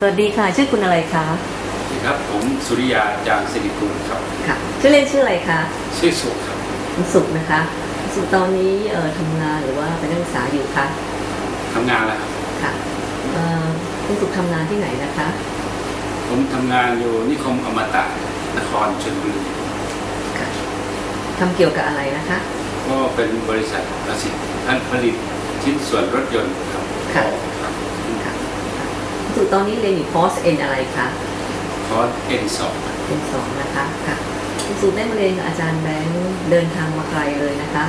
สวัสดีค่ะ ชื่อคุณอะไรคะครับผมสุริยาจางสิริกุลครับค่ะชื่อเล่นชื่ออะไรคะชื่อสุครับคุณสุขนะคะคุณสุขตอนนี้เอ่อทำงานหรือว่าเป็นนักศึกษาอยู่คะทำงานแล้วครับค่ะเอ่อคุณสุขทำงานที่ไหนนะคะ ผมทำงานอยู่นิคมอมตะนครชลบุรีค่ะทำเกี่ยวกับอะไรนะคะ ก็เป็นบริษัทผลิตท่านผลิตชิ้นส่วนรถยนต์ครับ ค่ะครับค่ะ คุณสุขตอนนี้เรียนอยู่คอร์สเอ็นอะไรคะคอร์ส N2 เป็นสองนะคะค่ะคุณสุขได้มาเรียนกับอาจารย์แบงค์เดินทางมาไกลเลยนะคะ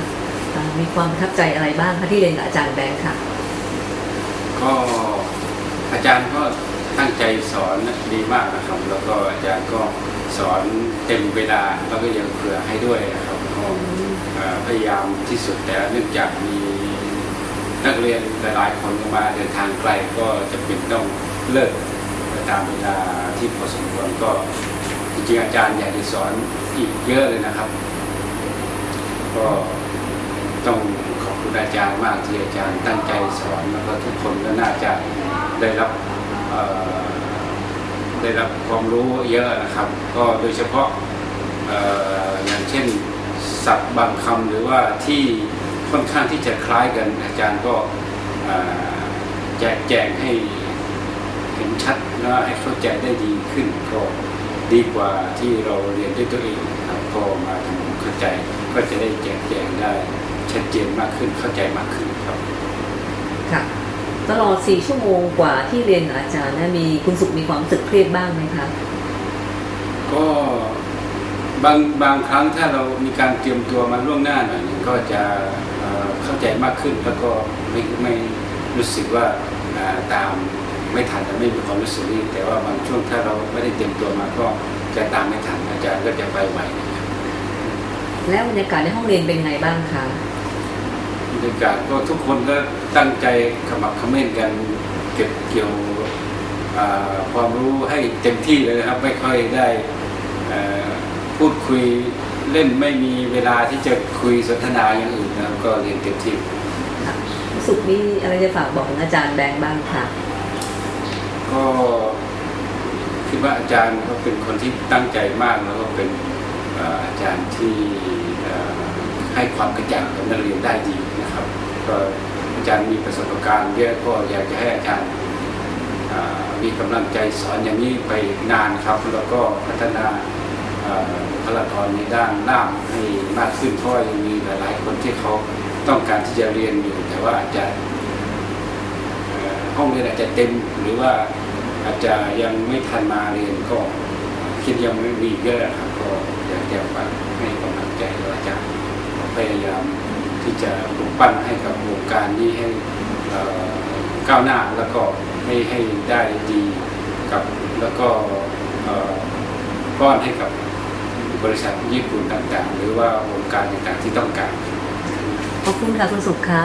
เอ่อมีความประทับใจอะไรบ้างคะที่เรียนกับอาจารย์แบงค์ค่ะ ก็อาจารย์ก็ตั้งใจสอนดีมากนะครับ แล้วก็อาจารย์ก็สอนเต็มเวลาแล้วก็ยังเผื่อให้ด้วยนะครับก็เอ่อพยายามที่สุดแต่เนื่องจากมีนักเรียนหลายๆคนมาเดินทางไกลก็จะเป็นต้อง เลิกตามเวลาที่พอสมควรก็จริงๆอาจารย์อยากจะสอนอีกเยอะเลยนะครับ ก็ต้องขอบคุณอาจารย์มากที่อาจารย์ตั้งใจสอนแล้วก็ทุกคนก็น่าจะได้รับได้รับความรู้เยอะนะครับ ก็โดยเฉพาะออย่างเช่นศัพท์บางคำหรือว่าที่ค่อนข้างที่จะคล้ายกันอาจารย์ก็แจกแจงให้ ห็นชัดและให้เข้าใจได้ดีขึ้นก็ดีกว่าที่เราเรียนด้วยตัวเองนะครับก็มาทำความเข้าใจก็จะได้แจกแจงได้ชัดเจนมากขึ้นเข้าใจมากขึ้นครับค่ะตลอด4ชั่วโมงกว่าที่เรียนกับอาจารย์นะมีคุณสุขมีความรู้สึกเครียดบ้างไหมคะก็บางบางครั้งถ้าเรามีการเตรียมตัวมาล่วงหน้าหน่อยหนึงก็จะเอ่อเข้าใจมากขึ้นแล้วก็ไม่ไม่รู้สึกว่าอ่าตาม ไม่ทันจะไม่มีความรู้สึกนี้แต่ว่าบางช่วงถ้าเราไม่ได้เตรียมตัวมาก็จะตามไม่ทันอาจารย์ก็จะไปไหวนะครับแล้วบรรยากาศในห้องเรียนเป็นไงบ้างคะบรรยากาศก็ทุกคนก็ตั้งใจขมักเขม้นกันเก็บเกี่ยวอ่าความรู้ให้เต็มที่เลยนะครับ ไม่ค่อยได้เอ่อพูดคุยเล่นไม่มีเวลาที่จะคุยสนทนาอย่างอื่นนะครับก็เรียนเต็มที่ค่ะคุณสุขมีอะไรจะฝากบอกถึงอาจารย์แบงค์บ้างค่ะ ก็คิดว่าอาจารย์ก็เป็นคนที่ตั้งใจมากแล้วก็เป็นอาจารย์ที่ให้ความกระจ่างกับนักเรียนได้ดีนะครับ ก็อาจารย์มีประสบการณ์เยอะก็อยากจะให้อาจารย์มีกำลังใจสอนอย่างนี้ไปนานครับ แล้วก็พัฒนาเอ่อบุคลากรในด้านล่าให้มากขึ้นเพราะยังมีหลายๆคนที่เขาต้องการที่จะเรียนอยู่แต่ว่าอาจจะเอ่อ ห้องเรียนอาจจะเต็มหรือว่าอาจจะยังไม่ทันมาเรียนก็คิดยังไม่มีเยอะครับก็อยากจะฝากให้กำลังใจเราอาจารย์พยายามที่จะปลุกปั้นให้กับวงการนี้ให้ก้าวหน้าแล้วก็ให้ให้ได้ดีกับแล้วก็ป้อนให้กับบริษัทญี่ปุ่นต่างๆ หรือว่าวงการต่างๆที่ต้องการ ขอบคุณค่ะคุณสุขค่ะ